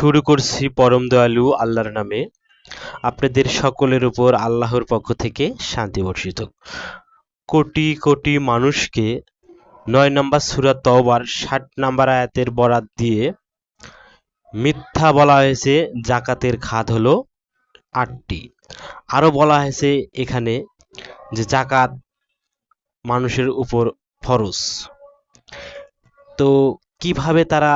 শুরু করছি পরম দয়ালু আল্লাহর নামে। আপনাদের সকলের উপর আল্লাহর পক্ষ থেকে শান্তি বর্ষিত। কোটি কোটি মানুষকে নয় নম্বর সূরা তওবার, ষাট নম্বর আয়াতের বরাত দিয়ে মিথ্যা বলা হয়েছে, জাকাতের খাত হলো আটটি। আরও বলা হয়েছে এখানে যে জাকাত মানুষের উপর ফরজ। তো কীভাবে তারা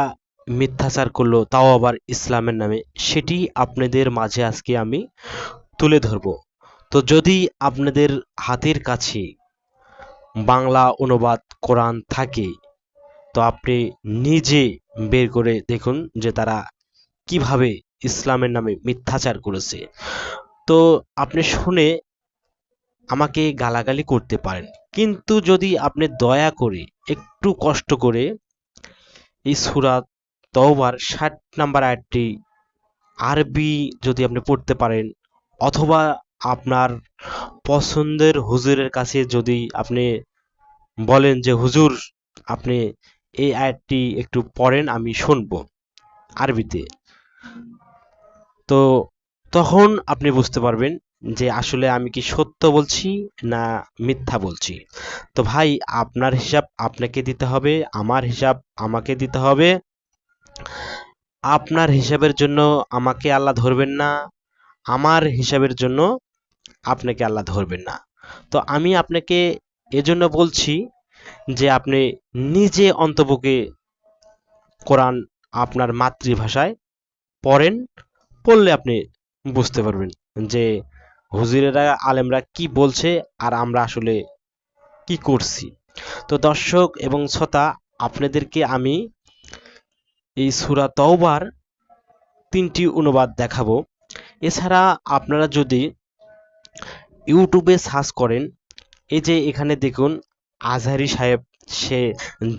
মিথ্যাচার করল, তাও আবার ইসলামের নামে। সেটি আপনাদের মাঝে আজকে আমি তুলে ধরব। তো যদি আপনাদের হাতের কাছে বাংলা অনুবাদ, কোরআন থাকে, তো আপনি নিজে বের করে দেখুন যে তারা কীভাবে ইসলামের নামে মিথ্যাচার করেছে। তো আপনি শুনে আমাকে গালাগালি করতে পারেন, কিন্তু যদি আপনি দয়া করে একটু কষ্ট করে এই সুরাত তওবার ষাট নাম্বার আয়াতটি আরবি যদি আপনি পড়তে পারেন, অথবা আপনার পছন্দের হুজুরের কাছে যদি আপনি বলেন যে, হুজুর, আপনি এই আয়াতটি একটু পড়েন, আমি শুনব আরবিতে। তো তখন আপনি বুঝতে পারবেন যে, আসলে আমি কি সত্য বলছি না মিথ্যা বলছি। তো ভাই, আপনার হিসাব আপনাকে দিতে হবে, আমার হিসাব আমাকে দিতে হবে। আপনার হিসাবের জন্য আমাকে আল্লাহ ধরবেন না, আমার হিসাবের জন্য আপনাকে আল্লাহ ধরবেন না। তো আমি আপনাকে এজন্য বলছি যে আপনি নিজে অন্তপক্ষে কোরআন আপনার মাতৃভাষায় পড়েন, পড়লে আপনি বুঝতে পারবেন যে হুজুরেরা, আলেমরা কি বলছে আর আমরা আসলে কি করছি। তো দর্শক এবং শ্রোতা, আপনাদেরকে আমি এই সুরা তওবার তিনটি অনুবাদ দেখাবো। এছাড়া আপনারা যদি ইউটিউবে সার্চ করেন, এই যে এখানে দেখুন, আজহারি সাহেব, সে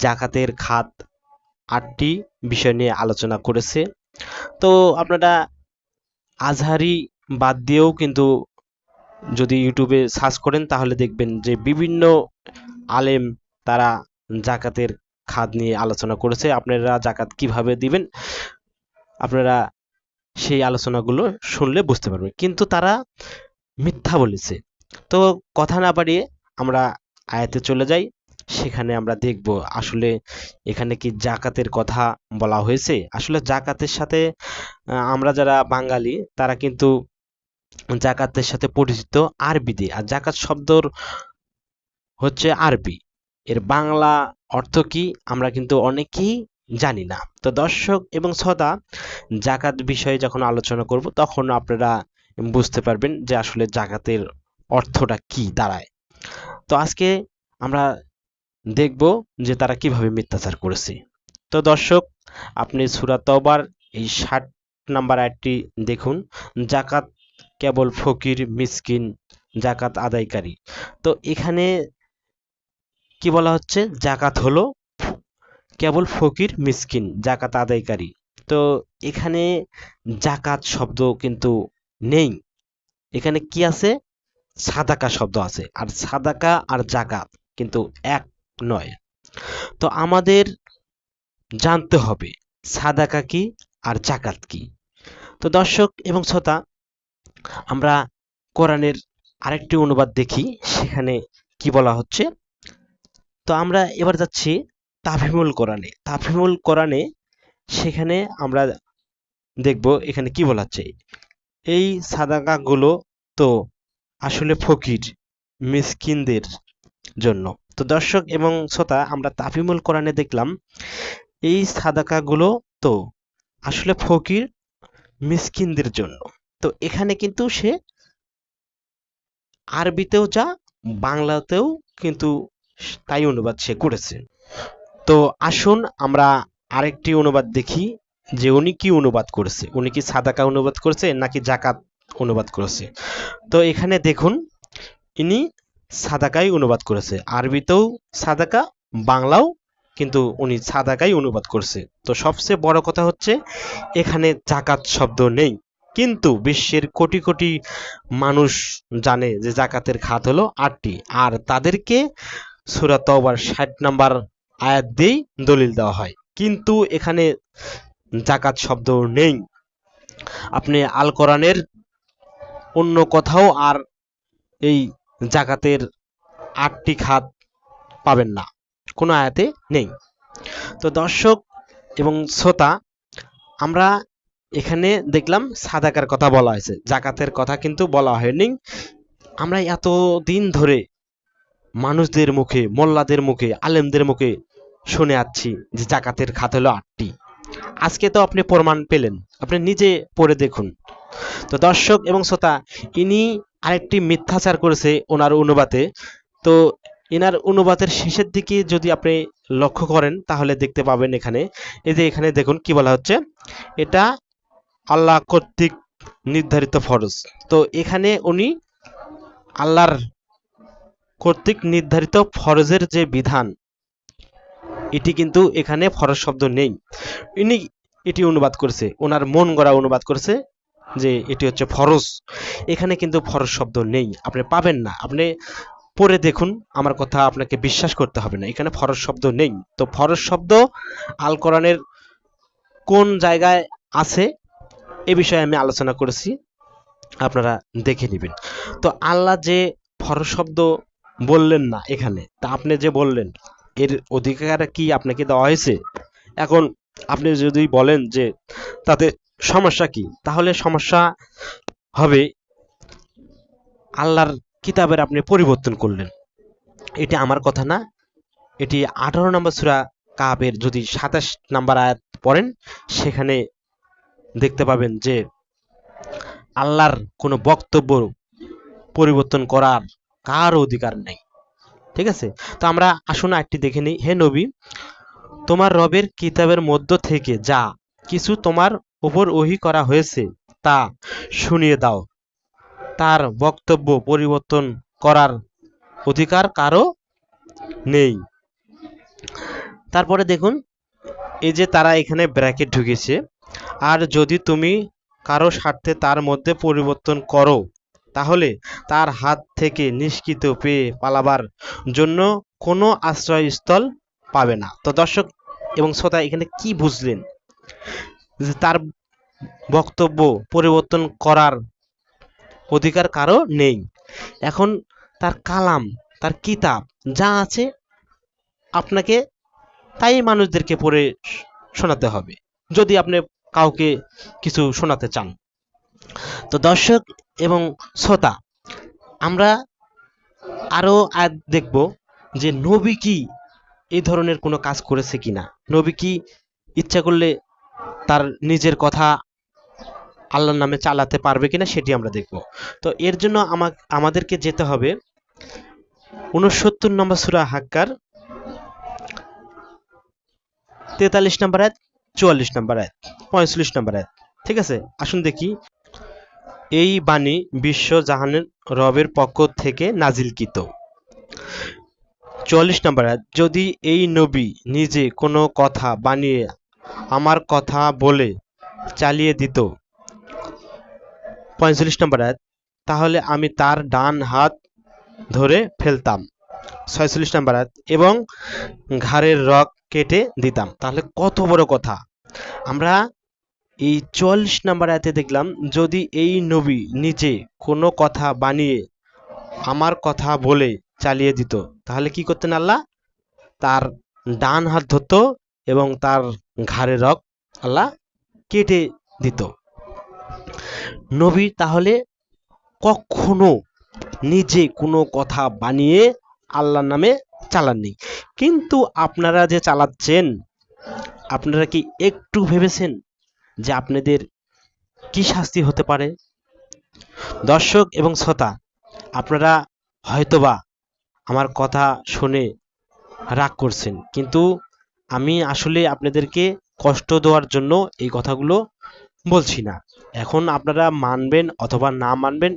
জাকাতের খাত আটটি বিষয় নিয়ে আলোচনা করেছে। তো আপনারা আজহারি বাদ দিয়েও কিন্তু যদি ইউটিউবে সার্চ করেন, তাহলে দেখবেন যে বিভিন্ন আলেম তারা জাকাতের খাত নিয়ে আলোচনা করেছে। আপনারা জাকাত কীভাবে দিবেন? আপনারা সেই আলোচনাগুলো শুনলে বুঝতে পারবেন। কিন্তু তারা মিথ্যা বলেছে। তো কথা না বাড়িয়ে আমরা আয়াতে চলে যাই। সেখানে আমরা দেখব আসলে এখানে কি জাকাতের কথা বলা হয়েছে। আসলে জাকাতের সাথে আমরা যারা বাঙালি, তারা কিন্তু জাকাতের সাথে পরিচিত আরবি দিয়ে আর জাকাত শব্দর হচ্ছে আরবি। এর বাংলা অর্থ কি আমরা কিন্তু অনেকেই জানি না। তো দর্শক এবং শ্রোতা, জাকাত বিষয়ে যখন আলোচনা করব, তখন আপনারা বুঝতে পারবেন যে আসলে জাকাতের অর্থটা কি দাঁড়ায়। তো আজকে আমরা দেখব যে তারা কীভাবে মিথ্যাচার করেছে। তো দর্শক, আপনি সুরা তবার এই ষাট নাম্বার আয়টি দেখুন। জাকাত কেবল ফকির, মিসকিন, জাকাত আদায়কারী। তো এখানে কি বলা হচ্ছে? জাকাত হলো কেবল ফকির, মিসকিন, জাকাত আদায়কারী। তো এখানে জাকাত শব্দ কিন্তু নেই। এখানে কি আছে? সাদাকা শব্দ আছে। আর সাদাকা আর জাকাত কিন্তু এক নয়। তো আমাদের জানতে হবে, সাদাকা কি আর জাকাত কি? তো দর্শক এবং শ্রোতা, আমরা কোরআনের আরেকটি অনুবাদ দেখি। সেখানে কি বলা হচ্ছে? তো আমরা এবার যাচ্ছি তাফিমুল কোরআনে। তাফিমুল কোরআনে সেখানে আমরা দেখব এখানে কি বলা হচ্ছে এই সাদাকাগুলো তো আসলে ফকির, মিসকিনদের জন্য। তো দর্শক এবং শ্রোতা, আমরা তাফিমুল কোরআনে দেখলাম, এই সাদাকাগুলো তো আসলে ফকির, মিসকিনদের জন্য। তো এখানে কিন্তু সে আরবিতেও যা, বাংলাতেও কিন্তু তাই অনুবাদ সে করেছে। তো আসুন আমরা আরেকটি অনুবাদ দেখি, যে উনি কি অনুবাদ করেছে। উনি কি সাদাকা অনুবাদ করেছে, নাকি জাকাত অনুবাদ করেছে? তো এখানে দেখুন, ইনি সাদাকাই অনুবাদ করেছে। আরবিতেও সাদাকা, বাংলাও কিন্তু উনি সাদাকাই অনুবাদ করছে। তো সবচেয়ে বড় কথা হচ্ছে, এখানে জাকাত শব্দ নেই। কিন্তু বিশ্বের কোটি কোটি মানুষ জানে যে জাকাতের খাত হলো আটটি। আর তাদেরকে সুরা ষাট নাম্বার আয়াত দিয়েই দলিল দেওয়া হয়। কিন্তু এখানে জাকাত শব্দ নেই। আপনি আল কোরআনের অন্য কোথাও আর এই জাকাতের আটটি খাত পাবেন না। কোনো আয়াতে নেই। তো দর্শক এবং শ্রোতা, আমরা এখানে দেখলাম সাদাকার কথা বলা হয়েছে। জাকাতের কথা কিন্তু বলা হয়নি। আমরা এত দিন ধরে মানুষদের মুখে, মোল্লাদের মুখে, আলেমদের মুখে শুনে আসছি যে জাকাতের খাত হলো আটটি। আজকে তো আপনি প্রমাণ পেলেন, আপনি নিজে পড়ে দেখুন। তো দর্শক এবং শ্রোতা, ইনি আরেকটি মিথ্যাচার করেছে ওনার অনুবাদে। তো এনার অনুবাদের শেষের দিকে যদি আপনি লক্ষ্য করেন, তাহলে দেখতে পাবেন এখানে। এই যে এখানে দেখুন কি বলা হচ্ছে, এটা আল্লাহ কর্তৃক নির্ধারিত ফরজ। তো এখানে উনি আল্লাহর কর্তৃক নির্ধারিত ফরজের যে বিধান, এটি কিন্তু এখানে ফরজ শব্দ নেই। ইনি এটি অনুবাদ করছে, ওনার মন গড়া অনুবাদ করছে যে এটি হচ্ছে ফরজ। এখানে কিন্তু ফরজ শব্দ নেই, আপনি পাবেন না। আপনি পড়ে দেখুন, আমার কথা আপনাকে বিশ্বাস করতে হবে না, এখানে ফরজ শব্দ নেই। তো ফরজ শব্দ আল কোরআনের কোন জায়গায় আছে, এ বিষয়ে আমি আলোচনা করেছি, আপনারা দেখে নেবেন। তো আল্লাহ যে ফরজ শব্দ বললেন না এখানে। তা আপনি যে বললেন, এর অধিকার কি আপনাকে দেওয়া হয়েছে? এখন আপনি যদি বলেন যে তাতে সমস্যা কি, তাহলে সমস্যা হবে আল্লাহর কিতাবের আপনি পরিবর্তন করলেন। এটি আমার কথা না। এটি আঠারো নম্বর সুরা কাবের যদি সাতাশ নাম্বার আয়াত পড়েন, সেখানে দেখতে পাবেন যে আল্লাহর কোনো বক্তব্য পরিবর্তন করার কার অধিকার নেই। ঠিক আছে? তো আমরা আসুন একটি দেখে নিই। হে নবী, তোমার রবের কিতাবের মধ্য থেকে যা কিছু তোমার উপর ওহি করা হয়েছে, তা শুনিয়ে দাও। তার বক্তব্য পরিবর্তন করার অধিকার কারও নেই। তারপরে দেখুন, এই যে তারা এখানে ব্র্যাকেট ঢুকেছে, আর যদি তুমি কারও স্বার্থে তার মধ্যে পরিবর্তন করো তাহলে তার হাত থেকে নিষ্কৃত পেয়ে পালাবার জন্য কোনো আশ্রয়স্থল পাবে না। তো দর্শক এবং শ্রোতা, এখানে কি বুঝলেন? যে তার বক্তব্য পরিবর্তন করার অধিকার কারও নেই। এখন তার কালাম, তার কিতাব যা আছে আপনাকে তাই মানুষদেরকে পড়ে শোনাতে হবে। যদি আপনি কাউকে কিছু শোনাতে চান। তো দর্শক এবং শ্রোতা, আমরা আরও আয়াত দেখব যে নবী কি এই ধরনের কোনো কাজ করেছে কিনা। নবী কি ইচ্ছা করলে তার নিজের কথা আল্লাহর নামে চালাতে পারবে কিনা সেটি আমরা দেখব। তো এর জন্য আমা আমাদেরকে যেতে হবে উনসত্তর নম্বর সুরা হাক্কার, তেতাল্লিশ নম্বর আয়াত, চুয়াল্লিশ নম্বর আয়াত, পঁয়তাল্লিশ নম্বর আয়াত। ঠিক আছে? আসুন দেখি। এই বাণী বিশ্ব জাহানের রবের পক্ষ থেকে নাজিলকৃত। চুয়াল্লিশ নম্বর, যদি এই নবী নিজে কোনো কথা বানিয়ে আমার কথা বলে চালিয়ে দিত। পঁয়তাল্লিশ নম্বর, তাহলে আমি তার ডান হাত ধরে ফেলতাম। ছয়চল্লিশ নম্বর, এবং ঘাড়ের রক কেটে দিতাম। তাহলে কত বড় কথা। আমরা এই চুয়াল্লিশ নাম্বার আয়াতে দেখলাম, যদি এই নবী নিজে কোনো কথা বানিয়ে আমার কথা বলে চালিয়ে দিত, তাহলে কি করতেন আল্লাহ? তার ডান হাত ধরতো এবং তার ঘাড়ে রক আল্লাহ কেটে দিত। নবী তাহলে কখনো নিজে কোনো কথা বানিয়ে আল্লাহর নামে চালাননি। কিন্তু আপনারা যে চালাচ্ছেন, আপনারা কি একটু ভেবেছেন? যে আপনাদের কি শাস্তি হতে পারে? দর্শক এবং শ্রোতা, আপনারা হয়তোবা আমার কথা শুনে রাগ করছেন, কিন্তু আমি আসলে আপনাদেরকে কষ্ট দেওয়ার জন্য এই কথাগুলো বলছি না। এখন আপনারা মানবেন অথবা না মানবেন,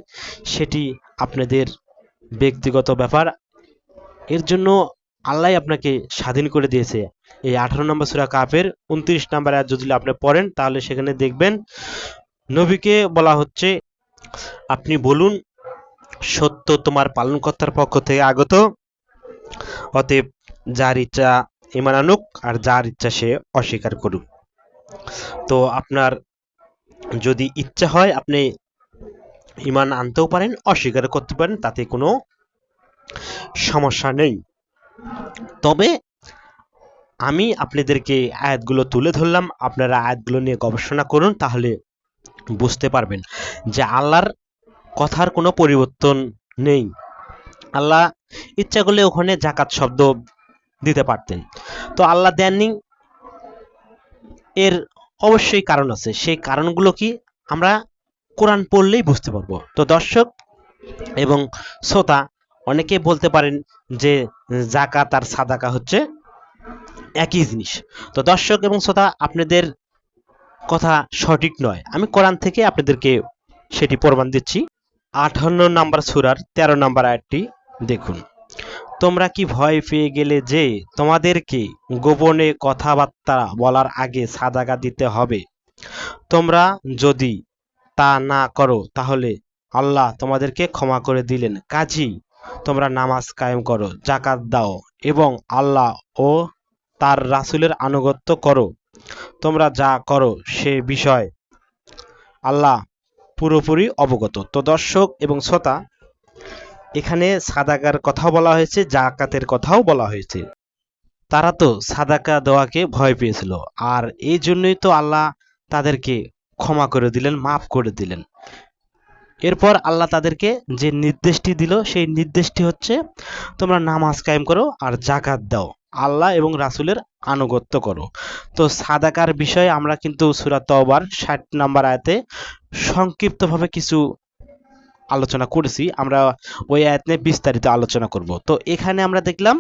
সেটি আপনাদের ব্যক্তিগত ব্যাপার। এর জন্য আল্লাহ আপনাকে স্বাধীন করে দিয়েছে। এই আঠারো নম্বর সুরা কাপের উনত্রিশ নম্বর আয়াত যদি আপনি পড়েন, তাহলে সেখানে দেখবেন নবীকে বলা হচ্ছে, আপনি বলুন, সত্য তোমার পালনকর্তার পক্ষ থেকে আগত, অতএব যার ইচ্ছা ইমান আনুক আর যার ইচ্ছা সে অস্বীকার করুক। তো আপনার যদি ইচ্ছা হয়, আপনি ইমান আনতেও পারেন, অস্বীকার করতে পারেন, তাতে কোনো সমস্যা নেই। তবে আমি আপনাদেরকে আয়াতগুলো তুলে ধরলাম। আপনারা আয়াতগুলো নিয়ে গবেষণা করুন, তাহলে বুঝতে পারবেন যে আল্লাহর কথার কোনো পরিবর্তন নেই। আল্লাহ ইচ্ছা করলে ওখানে জাকাত শব্দ দিতে পারতেন। তো আল্লাহ দেননি, এর অবশ্যই কারণ আছে। সেই কারণগুলো কি আমরা কোরআন পড়লেই বুঝতে পারব। তো দর্শক এবং শ্রোতা অনেকে বলতে পারেন যে জাকাত আর সাদাকা হচ্ছে একই জিনিস। তো দর্শক এবং শ্রোতা, আপনাদের কথা সঠিক নয়। আমি কোরআন থেকে আপনাদেরকে সেটি প্রমাণ দিচ্ছি। আঠান্ন নাম্বার সুরার তেরো নাম্বার আয়াতটি দেখুন। তোমরা কি ভয় পেয়ে গেলে যে তোমাদেরকে গোপনে কথাবার্তা বলার আগে সাদাকা দিতে হবে? তোমরা যদি তা না করো, তাহলে আল্লাহ তোমাদেরকে ক্ষমা করে দিলেন। কাজী তোমরা নামাজ কায়েম করো জাকাত দাও এবং আল্লাহ ও তার রাসূলের আনুগত্য করো। তোমরা যা করো সে বিষয় আল্লাহ পুরোপুরি অবগত। তো দর্শক এবং শ্রোতা, এখানে সাদাকার কথাও বলা হয়েছে, জাকাতের কথাও বলা হয়েছে। তারা তো সাদাকা দেওয়াকে ভয় পেয়েছিল আর এই জন্যই তো আল্লাহ তাদেরকে ক্ষমা করে দিলেন, মাফ করে দিলেন। এরপর আল্লাহ তাদেরকে যে নির্দেশটি দিল, সেই নির্দেশটি হচ্ছে, তোমরা নামাজ কায়েম করো আর জাকাত দাও। আল্লাহ এবং রাসূলের আনুগত্য করো। তো সাদাকার বিষয়ে আমরা কিন্তু সূরা তওবার 60 নাম্বার আয়াতে সংক্ষিপ্তভাবে কিছু আলোচনা করেছি। আমরা ওই আয়াত নিয়ে বিস্তারিত আলোচনা করব। তো এখানে আমরা দেখলাম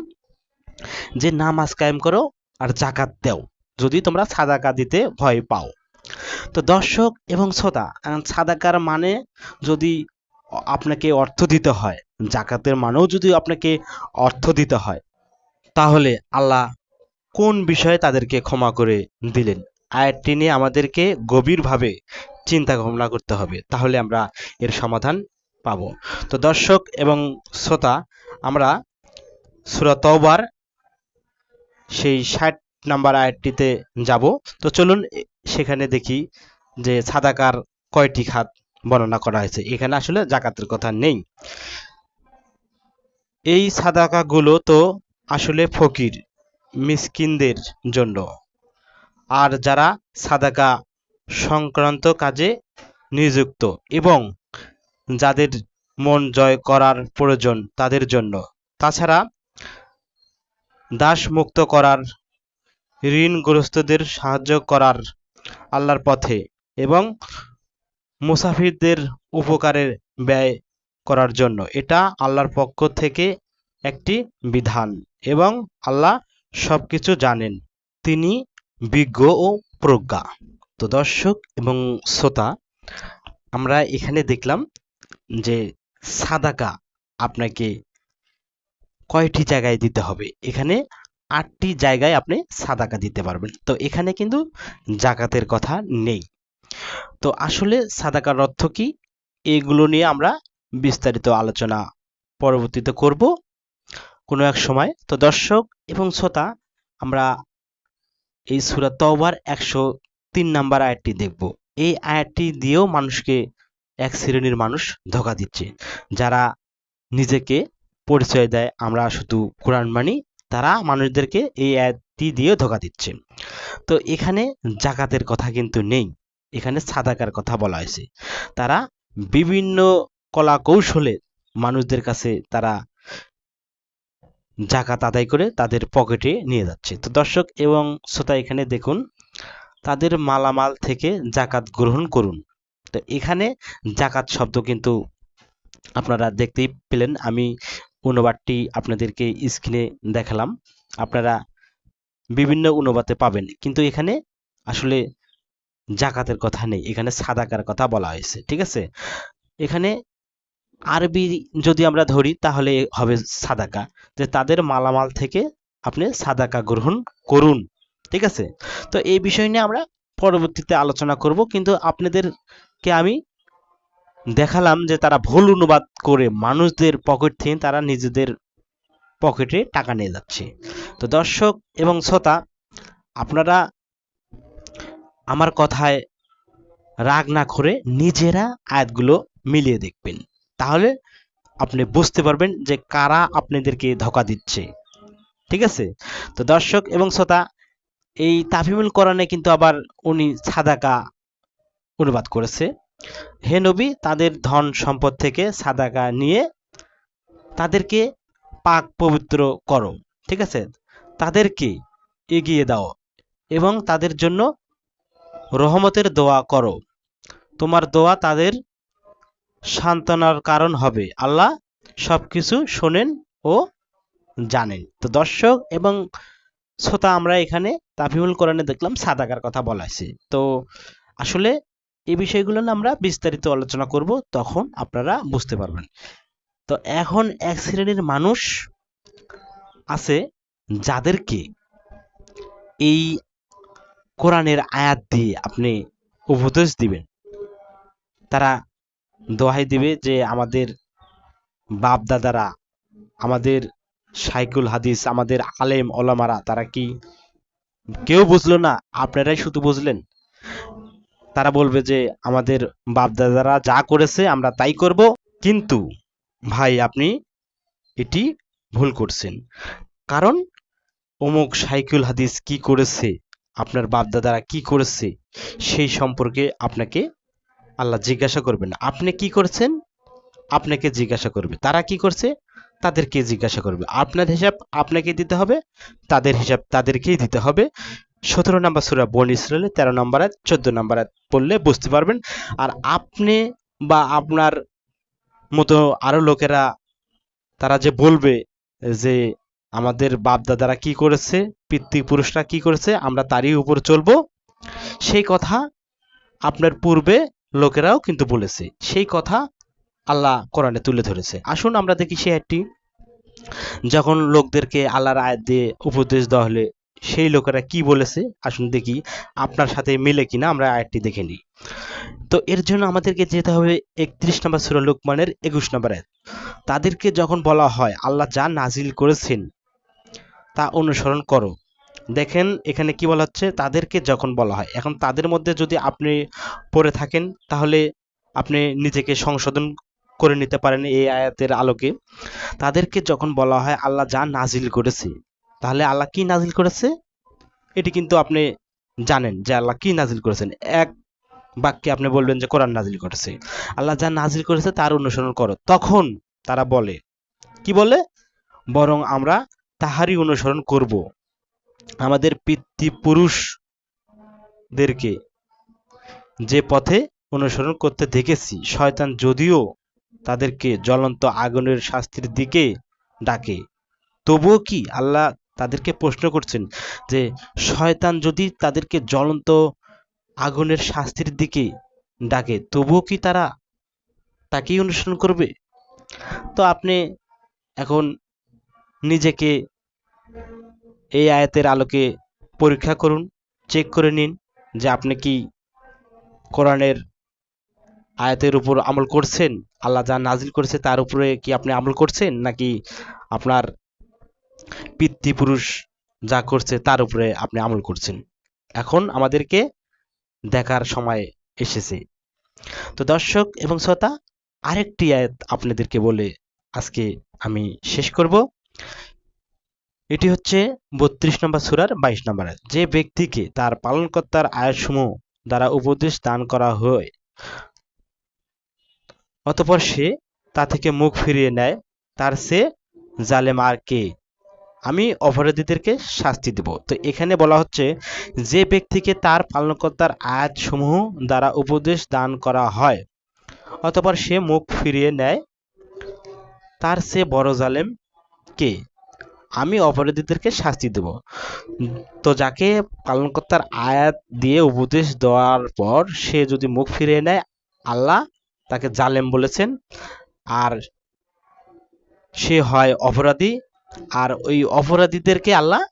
যে নামাজ কায়েম করো আর জাকাত দেও, যদি তোমরা সাদাকা দিতে ভয় পাও। তো দর্শক এবং শ্রোতা সাদাকার মানে যদি আপনাকে অর্থ দিতে হয় জাকাতের মানেও যদি আপনাকে অর্থ দিতে হয় তাহলে আল্লাহ কোন বিষয়ে তাদেরকে ক্ষমা করে দিলেন? আয়াতটি নিয়ে আমাদেরকে গভীরভাবে চিন্তা ভাবনা করতে হবে। তাহলে আমরা এর সমাধান পাব। তো দর্শক এবং শ্রোতা, আমরা সূরা তওবার সেই ষাট নাম্বার আয়াতটিতে যাব। তো চলুন সেখানে দেখি যে সাদাকার কয়টি খাত বর্ণনা করা হয়েছে। এখানে আসলে জাকাতের কথা নেই। এই সাদাকাগুলো তো আসলে ফকির, মিসকিনদের জন্য। আর যারা সাদাকা, সংক্রান্ত কাজে নিযুক্ত এবং যাদের মন জয় করার প্রয়োজন তাদের জন্য। তাছাড়া দাস মুক্ত করার, ঋণগ্রস্তদের সাহায্য করার আল্লাহর পথে এবং মুসাফিরদের উপকারে ব্যয় করার জন্য। এটা আল্লাহর পক্ষ থেকে একটি বিধান এবং আল্লাহ সবকিছু জানেন। তিনি বিজ্ঞ ও প্রজ্ঞা। তো দর্শক এবং শ্রোতা, আমরা এখানে দেখলাম যে সাদাকা আপনাকে কয়টি জায়গায় দিতে হবে? এখানে আটটি জায়গায় আপনি সাদাকা দিতে পারবেন। তো এখানে কিন্তু জাকাতের কথা নেই। তো আসলে সাদাকার অর্থ কি? এগুলো নিয়ে আমরা বিস্তারিত আলোচনা পরবর্তীতে করব। কোনো এক সময়। তো দর্শক এবং শ্রোতা, আমরা এই সূরা তওবার একশো তিন নাম্বার আয়াতটি দেখব। এই আয়াতটি দিয়েও মানুষকে এক শ্রেণির মানুষ ধোকা দিচ্ছে। যারা নিজেকে পরিচয় দেয়, আমরা শুধু কোরআন মানি, তারা মানুষদেরকে এই আয়াতটি দিয়েও ধোকা দিচ্ছে। তো এখানে জাকাতের কথা কিন্তু নেই। এখানে সাদাকার কথা বলা হয়েছে। তারা বিভিন্ন কলা কৌশলে মানুষদের কাছে তারা জাকাত আদায় করে তাদের পকেটে নিয়ে যাচ্ছে। তো দর্শক, এবং শ্রোতা এখানে দেখুন, তাদের মালামাল থেকে জাকাত গ্রহণ করুন। তো এখানে জাকাত শব্দ কিন্তু আপনারা দেখতেই পেলেন। আমি অনুবাদটি আপনাদেরকে স্ক্রিনে দেখালাম। আপনারা বিভিন্ন অনুবাদে পাবেন। কিন্তু এখানে আসলে জাকাতের কথা নেই। এখানে সাদাকার কথা বলা হয়েছে। ঠিক আছে? এখানে আরবি যদি আমরা ধরি, তাহলে হবে সাদাকা। যে তাদের মালামাল থেকে আপনি সাদাকা গ্রহণ করুন, ঠিক আছে? তো এই বিষয় নিয়ে আমরা পরবর্তীতে আলোচনা করব, কিন্তু আপনাদেরকে আমি দেখালাম যে তারা ভুল অনুবাদ করে মানুষদের পকেট থেকে তারা নিজেদের পকেটে টাকা নিয়ে যাচ্ছে। তো দর্শক এবং শ্রোতা, আপনারা আমার কথায় রাগ না করে নিজেরা আয়াতগুলো মিলিয়ে দেখবেন। তাহলে আপনি বুঝতে পারবেন যে কারা আপনাদেরকে ধোকা দিচ্ছে। ঠিক আছে? তো দর্শক এবং শ্রোতা, এই তাফিমুল কোরআনে কিন্তু আবার উনি সাদাকা অনুবাদ করেছে। হে নবী, তাদের ধন সম্পদ থেকে সাদাকা নিয়ে তাদেরকে পাক পবিত্র করো। ঠিক আছে? তাদেরকে এগিয়ে দাও এবং তাদের জন্য রহমতের দোয়া করো। তোমার দোয়া তাদের সান্ত্বনার কারণ হবে। আল্লাহ সবকিছু শোনেন ও জানেন। তো দর্শক এবং শ্রোতা, আমরা এখানে তাফিমুল কোরআনে দেখলাম সাদাকার কথা বলা হয়েছে। তো আসলে এই বিষয়গুলো না আমরা বিস্তারিত আলোচনা করব, তখন আপনারা বুঝতে পারবেন। তো এখন এক শ্রেণির মানুষ আছে যাদেরকে এই কোরআনের আয়াত দিয়ে আপনি উপদেশ দিবেন। তারা দোহাই দিবে যে আমাদের বাপ দাদারা আমাদের সাইকুল হাদিস, আমাদের আলেম ওলামারা, তারা কি কেউ বুঝলো না? আপনারাই শুধু বুঝলেন। তারা বলবে যে আমাদের বাপ দাদারা যা করেছে আমরা তাই করব। কিন্তু ভাই, আপনি এটি ভুল করছেন। কারণ অমুক সাইকুল হাদিস কি করেছে, আপনার বাপ দাদারা কি করেছে, সেই সম্পর্কে আপনাকে আল্লাহ জিজ্ঞাসা করবেন, আপনি কি করছেন? আপনাকে জিজ্ঞাসা করবে। তারা কি করছে? তাদেরকে জিজ্ঞাসা করবে। আপনার হিসাব আপনাকে দিতে হবে। তাদের হিসাব তাদেরকেই দিতে হবে। সতেরো নম্বর সুরা বন ইসরায়েলে তেরো নম্বর চোদ্দ নম্বর পড়লে বুঝতে পারবেন। আর আপনি বা আপনার মতো আরও লোকেরা, তারা যে বলবে যে আমাদের বাপ দাদারা কি করেছে, পিতৃপুরুষরা কি করেছে, আমরা তারই উপর চলবো, সেই কথা আপনার পূর্বে লোকেরাও কিন্তু বলেছে, সেই কথা আল্লাহ কোরআনে তুলে ধরেছে। আসুন আমরা দেখি সে একটি যখন লোকদেরকে আল্লাহর আয়াত দিয়ে উপদেশ দেওয়া হলে, সেই লোকেরা কি বলেছে? আসুন দেখি আপনার সাথে মিলে কিনা আমরা আয়াতটি দেখে নিই। তো এর জন্য আমাদেরকে যেতে হবে একত্রিশ নম্বর সুরা লোকমানের একুশ নম্বর আয়াত। তাদেরকে যখন বলা হয়, আল্লাহ যা নাজিল করেছেন তা অনুসরণ করো। দেখেন এখানে কি বলা হচ্ছে? তাদেরকে যখন বলা হয়। এখন তাদের মধ্যে যদি আপনি পড়ে থাকেন, তাহলে আপনি নিজেকে সংশোধন করে নিতে পারেন এই আয়াতের আলোকে। তাদেরকে যখন বলা হয়, আল্লাহ যা নাজিল করেছে, তাহলে আল্লাহ কি নাজিল করেছে? এটি কিন্তু আপনি জানেন যে আল্লাহ কি নাজিল করেছেন। এক বাক্যে আপনি বলবেন যে কোরআন নাজিল করেছে। আল্লাহ যা নাজিল করেছে তার অনুসরণ করো। তখন তারা বলে, কি বলে? বরং আমরা তাহারই অনুসরণ করব। আমাদের পিতৃপুরুষদেরকে যে পথে অনুসরণ করতে দেখেছি, শয়তান যদিও তাদেরকে জ্বলন্ত আগুনের শাস্তির দিকে ডাকে, তবুও কি আল্লাহ তাদেরকে প্রশ্ন করছেন যে, শয়তান যদি তাদেরকে জ্বলন্ত আগুনের শাস্তির দিকে ডাকে, তবুও কি তারা তাকেই অনুসরণ করবে? তো আপনি এখন নিজেকে এই আয়াতের আলোকে পরীক্ষা করুন চেক করে নিন যে আপনি কি কোরআনের আয়াতের উপর আমল করছেন? আল্লাহ যা নাজিল করেছে তার উপরে কি আপনি আমল করছেন? নাকি আপনার পিতৃপুরুষ যা করছে তার উপরে আপনি আমল করছেন? এখন আমাদেরকে দেখার সময় এসেছে। তো দর্শক এবং শ্রোতা, আরেকটি আয়াত আপনাদেরকে বলে আজকে আমি শেষ করব। এটি হচ্ছে বত্রিশ নম্বর সুরার বাইশ নম্বর যে ব্যক্তিকে তার পালনকর্তার আয়াতসমূহ দ্বারা উপদেশ দান করা হয়, অতপর সে তা থেকে মুখ ফিরিয়ে নেয়, তার সে জালেম আর কে? আমি অপরাধীদেরকে শাস্তি দেব। তো এখানে বলা হচ্ছে, যে ব্যক্তিকে তার পালনকর্তার আয়াতসমূহ দ্বারা উপদেশ দান করা হয়, অতপর সে মুখ ফিরিয়ে নেয়, তার সে বড় জালেম কে? আমি অপরাধীদেরকে শাস্তি দেব। তো যাকে পালনকর্তার আয়াত দিয়ে উপদেশ দেওয়ার পর সে যদি মুখ ফিরিয়ে নেয়, আল্লাহ তাকে জালেম বলেছেন। আর সে হয় অপরাধী। আর ওই অপরাধীদেরকে আল্লাহ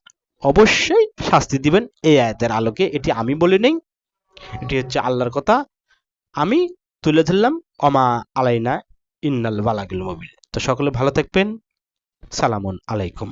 অবশ্যই শাস্তি দিবেন এই আয়াতের আলোকে। এটি আমি বলি নেই, এটি হচ্ছে আল্লাহর কথা। আমি তুলে ধরলাম অমা আলাইনা ইন্নাল বালাগুল মবিল তো সকলে ভালো থাকবেন। সালামুন আলাইকুম।